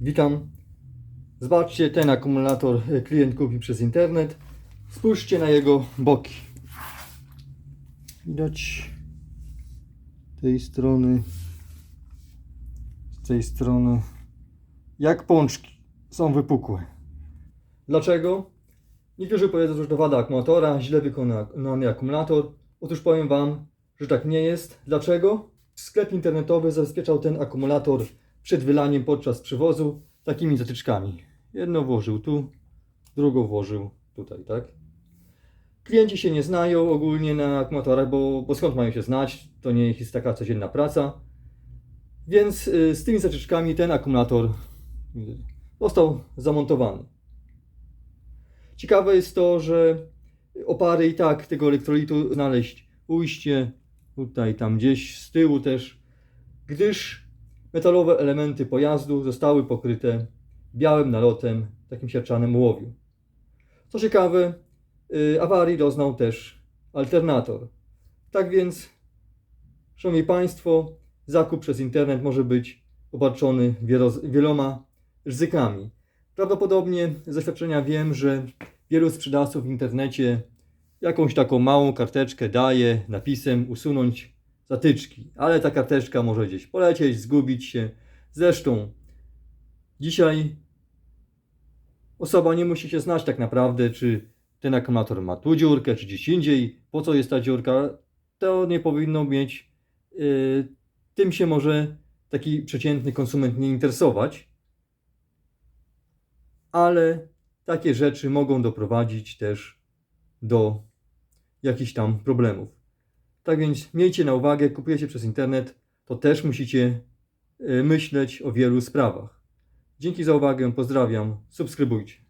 Witam. Zobaczcie, ten akumulator klient kupił przez internet. Spójrzcie na jego boki. Widać tej strony, z tej strony, jak pączki są wypukłe. Dlaczego? Niektórzy powiedzą, że to wada akumulatora, źle wykonany akumulator. Otóż powiem Wam, że tak nie jest. Dlaczego? Sklep internetowy zabezpieczał ten akumulator przed wylaniem podczas przewozu takimi zatyczkami. Jedno włożył tu, drugą włożył tutaj, tak? Klienci się nie znają ogólnie na akumulatorach, bo, bo skąd mają się znać? To nie jest taka codzienna praca. Więc y, z tymi zatyczkami ten akumulator y, został zamontowany. Ciekawe jest to, że opary i tak tego elektrolitu znaleźć ujście tutaj, tam gdzieś z tyłu też, gdyż metalowe elementy pojazdu zostały pokryte białym nalotem, takim siarczanym ołowiu. Co ciekawe, y, awarii doznał też alternator. Tak więc, szanowni Państwo, zakup przez internet może być obarczony wielo- wieloma ryzykami. Prawdopodobnie z doświadczenia wiem, że wielu sprzedawców w internecie jakąś taką małą karteczkę daje napisem usunąć zatyczki, ale ta karteczka może gdzieś polecieć, zgubić się. Zresztą dzisiaj osoba nie musi się znać tak naprawdę, czy ten akumulator ma tu dziurkę, czy gdzieś indziej, po co jest ta dziurka. To nie powinno mieć, yy, tym się może taki przeciętny konsument nie interesować, ale takie rzeczy mogą doprowadzić też do jakichś tam problemów. Tak więc miejcie na uwagę, kupujecie przez internet, to też musicie y, myśleć o wielu sprawach. Dzięki za uwagę, pozdrawiam, subskrybujcie.